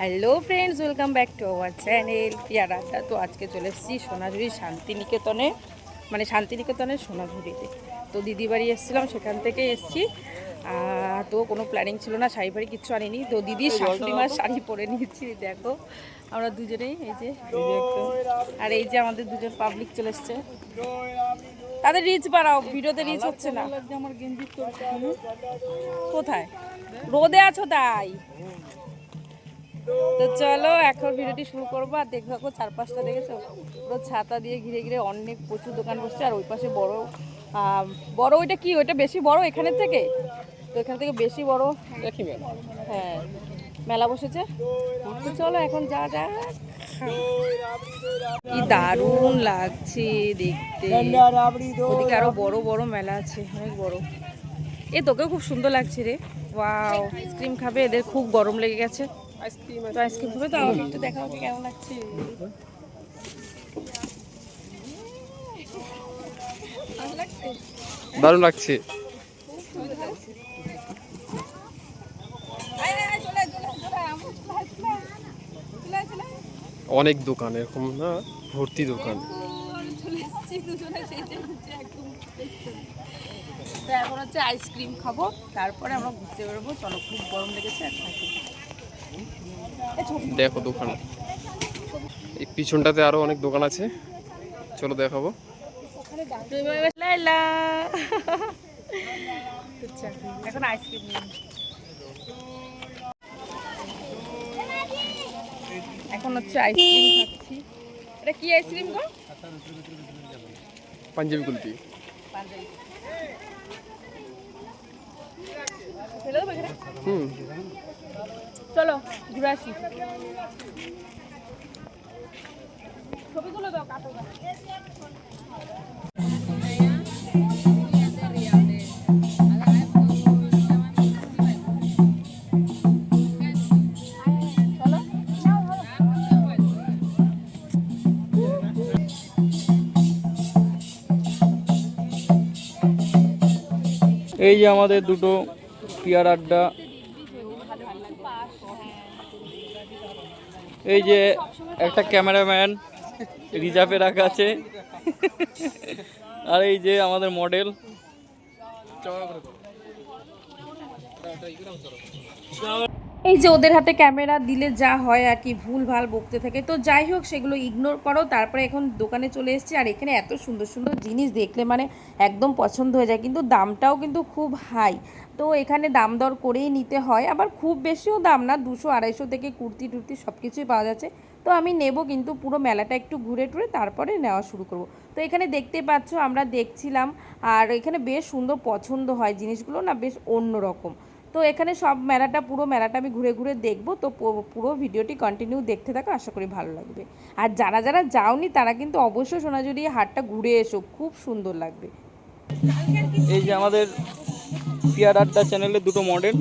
Hello friends welcome back to our channel Piyar Adda তো আজকে চলে এসেছি সোনাঝুরি শান্তিনিকেতনে মানে শান্তিনিকেতনের সোনাঝুরিতে। তো দিদি বাড়ি এসেছিলাম সেখান থেকে এসেছি। তো কোনো প্ল্যানিং ছিল না শাড়ি ফাড়ি কিচ্ছু আনিনি। তো দিদি শাশুড়ি মার শাড়ি পরে নিয়েছি দেখো। আমরা দুজনেই এই যে আর এই যে আমাদের দুজন পাবলিক চলে এসছে। তাদের রিচ বাড়াও ভিডিওতে রিচ হচ্ছে না। কোথায়? রোদে আছো তাই? তো চলো এখন ভিডিওটি শুরু করব আর দেখব এখন চার পাঁচটা দেখেছ? পুরো ছাতা দিয়ে ঘিরে ঘিরে অনেক প্রচুর দোকান বসছে আর ওই পাশে বড় বড় ওইটা কি? ওইটা বেশি বড় এখানের থেকে? তো এখান থেকে বেশি বড় হ্যাঁ মেলা বসেছে। তো চলো এখন যা যা। কি দারুণ লাগছে দেখতে। ওদিকে আরও বড় বড় মেলা আছে অনেক বড়। এ তোকেও খুব সুন্দর লাগছে রে। ওয়াও আইসক্রিম খাবে এদের খুব গরম লেগে গেছে। আইসক্রিম তো আইসক্রিম তো আমাকে একটু কেমন লাগছে ভালো লাগছে। দারুণ লাগছে। অনেক দোকান এরকম না? ভর্তি দোকান। এখন হচ্ছে আইসক্রিম খাব তারপরে আমরা ঘুরতে বেরোবো। চলো খুব গরম লেগেছে আর থাকি দেখো দোকান। এই পিছনটাতে আরও অনেক দোকান আছে। চলো দেখাবো। এখন আইসক্রিম এখন হচ্ছে আইসক্রিম খাচ্ছি। এটা কি আইসক্রিম গো? পাঞ্জাবি এখানে? হুম। চলো ঘুরে আসি। এই যে আমাদের দুটো পিয়ার আড্ডা। এই যে একটা ক্যামেরাম্যান রিজার্ভে রাখা আছে। আর এই যে আমাদের মডেল। এই যে ওদের হাতে ক্যামেরা দিলে যা হয় আর কি ভুল ভালো বকতে থাকে। তো যাই হোক, সেগুলো ইগনোর করো, তারপরে এখন দোকানে চলে এসেছি। আর এখানে এত সুন্দর সুন্দর জিনিস দেখলে মানে একদম পছন্দ হয়ে যায়, কিন্তু দামটাও কিন্তু খুব হাই তো এখানে দাম দর করেই নিতে হয়। আবার খুব বেশিও দাম না, দুশো আড়াইশো থেকে কুর্তি টুর্তি সব কিছুই পাওয়া যাচ্ছে। তো আমি নেব কিন্তু পুরো মেলাটা একটু ঘুরে টুরে তারপরে নেওয়া শুরু করব। তো এখানে দেখতে পাচ্ছ আমরা দেখছিলাম, আর এখানে বেশ সুন্দর পছন্দ হয় জিনিসগুলো না, বেশ অন্য রকম। তো এখানে সব মেলাটা, পুরো মেলাটা আমি ঘুরে ঘুরে দেখব। তো পুরো ভিডিওটি কন্টিনিউ দেখতে থাকো, আশা করি ভালো লাগবে। আর যারা যারা যাওনি তারা কিন্তু অবশ্যই সোনাঝুরি হাটটা ঘুরে এসো, খুব সুন্দর লাগবে। এই যে আমাদের পিয়ার আড্ডা চ্যানেলে দুটো মডেল।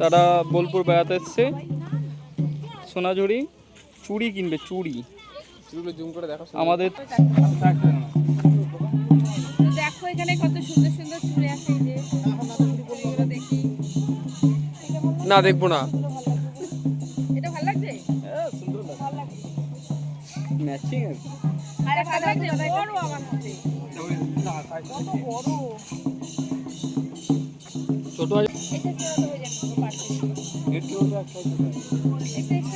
তারা বোলপুর বেড়াতে এসছে। সোনাঝুরি চুড়ি কিনবে চুড়ি। চুলগুলো জুম করে দেখো আমাদের দেখো এখানে কত সুন্দর সুন্দর চুড়ি আছে যে। দেখি। না দেখব না। এটা ভালো লাগছে? ম্যাচিং আরে ভালো লাগছে। বড় আমার হাতে। কত বড়। এটা ছোট হয়ে যাবে পারছে এটা একটু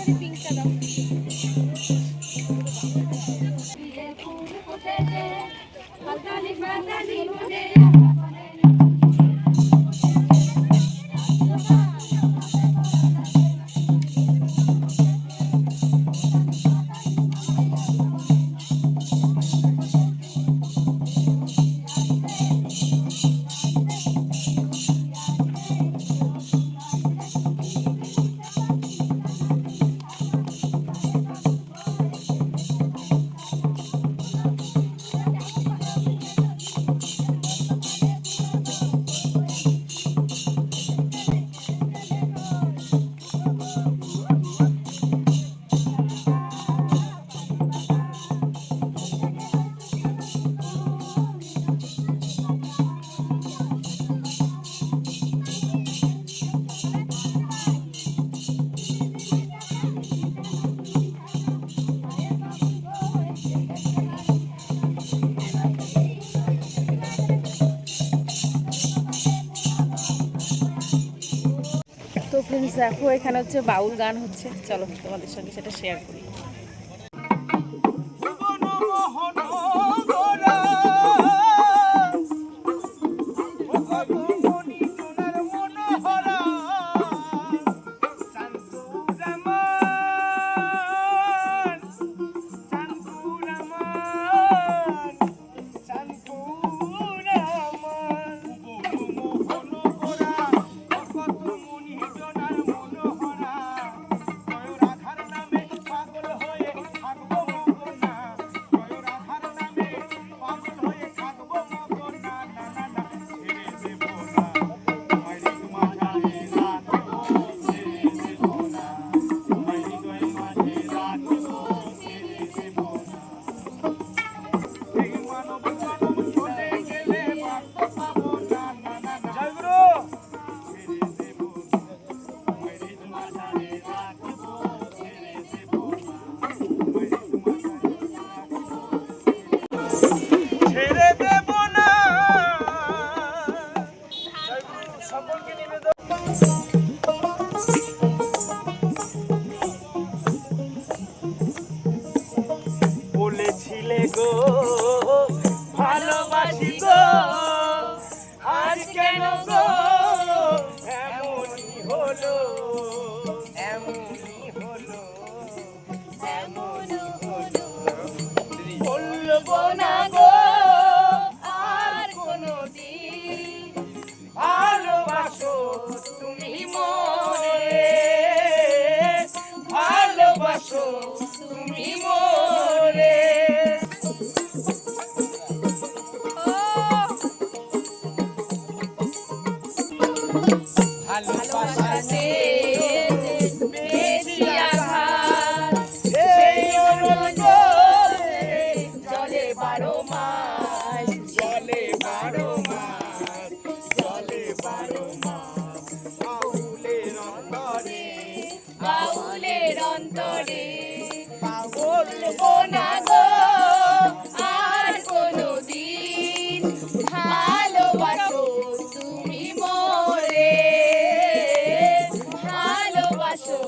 দেখো এখানে হচ্ছে বাউল গান হচ্ছে। চলো তোমাদের সঙ্গে সেটা শেয়ার করি। সকলকে নিবেদন বলেছিলে গো ভালোবাসি গো আজ কেন গো? এমনই হলো এমনই হলো। বাউলের অন্তরে। বাউলের অন্তরে। বলব না গো আর কোনদিন ভালোবাসো তুমি মোরে। ভালোবাসো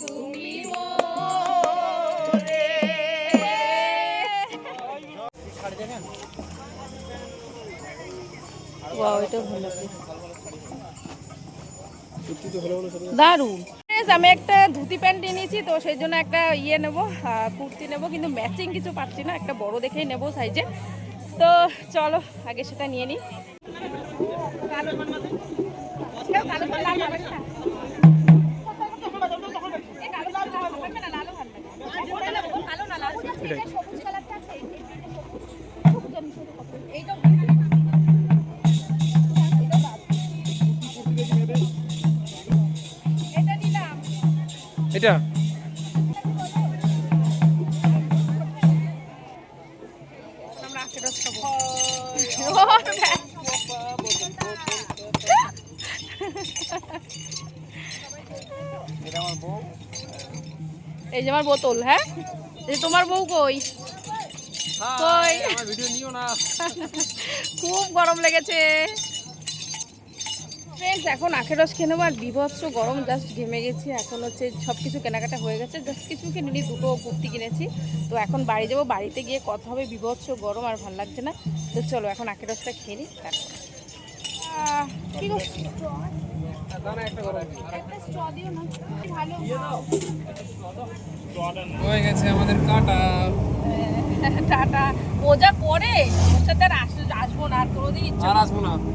তুমি মোরে। ওয়াও এটা ভালো লাগে দারুণ আমি একটা ধুতি প্যান্ট এনেছি তো সেই জন্য একটা ইয়ে নেব কুর্তি নেব, কিন্তু ম্যাচিং কিছু পাচ্ছি না, একটা বড় দেখেই নেব সাইজে তো চলো, আগে সেটা নিয়ে নিই। এটা। এই যে আমার বোতল হ্যাঁ? এই যে তোমার বউ কই? কই? ভিডিও নিও না। খুব গরম লেগেছে। ফ্রেন্ডস এখন আখের রস খেয়ে নেব আর বিভৎস গরম জাস্ট ঘেমে গেছি। এখন হচ্ছে সব কিছু কেনাকাটা হয়ে গেছে। জাস্ট কিছু কিনিনি দুটো কুর্তি কিনেছি। তো এখন বাড়ি যাব বাড়িতে গিয়ে কথা হবে বিভৎস গরম আর ভালো লাগছে না। তো চলো এখন আখের রসটা খেয়ে নিই তারপর। হয়ে গেছে আমাদের কাটা। টাটা। ও যা করে ওর সাথে আর আসব না আর কোনোদিন ইচ্ছা আসব না আসব না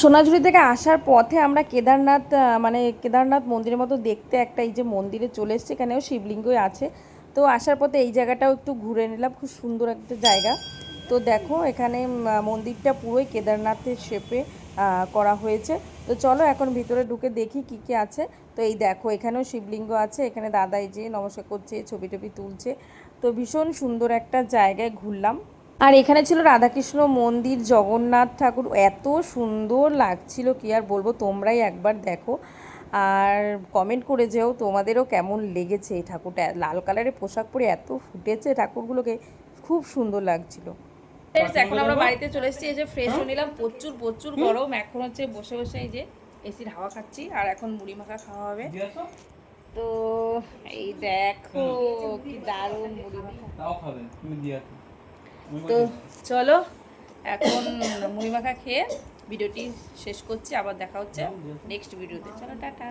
সোনাঝুরি থেকে আসার পথে আমরা কেদারনাথ মানে কেদারনাথ মন্দিরের মতো দেখতে একটা এই যে মন্দিরে চলে এসেছে, এখানেও শিবলিঙ্গই আছে। তো আসার পথে এই জায়গাটাও একটু ঘুরে নিলাম, খুব সুন্দর একটা জায়গা। তো দেখো, এখানে মন্দিরটা পুরোই কেদারনাথের শেপে করা হয়েছে। তো চলো এখন ভিতরে ঢুকে দেখি কি কি আছে। তো এই দেখো, এখানেও শিবলিঙ্গ আছে, এখানে দাদাই যে নমস্কার করছে, ছবি টবি তুলছে। তো ভীষণ সুন্দর একটা জায়গায় ঘুরলাম। আর এখানে ছিল রাধাকৃষ্ণ মন্দির জগন্নাথ ঠাকুর। এত সুন্দর লাগছিল কি আর বলব তোমরাই একবার দেখো। আর কমেন্ট করে যেও তোমাদেরও কেমন লেগেছে এই ঠাকুরটা? লাল কালারের পোশাক পরে এত ফুটেছে ঠাকুরগুলোকে খুব সুন্দর লাগছিল। এখন আমরা বাড়িতে চলে এসেছি এই যে ফ্রেশ হয়ে নিলাম প্রচুর প্রচুর গরম। এখন হচ্ছে বসে বসে এই যে এসির হাওয়া খাচ্ছি আর এখন মুড়ি মাখা খাওয়া হবে। তো এই দেখো কি দারুণ মুড়ি মাখা। তো চলো এখন মুড়ি মাখা খেয়ে ভিডিওটি শেষ করছি আবার দেখা হচ্ছে নেক্সট ভিডিওতে চলো টাটা।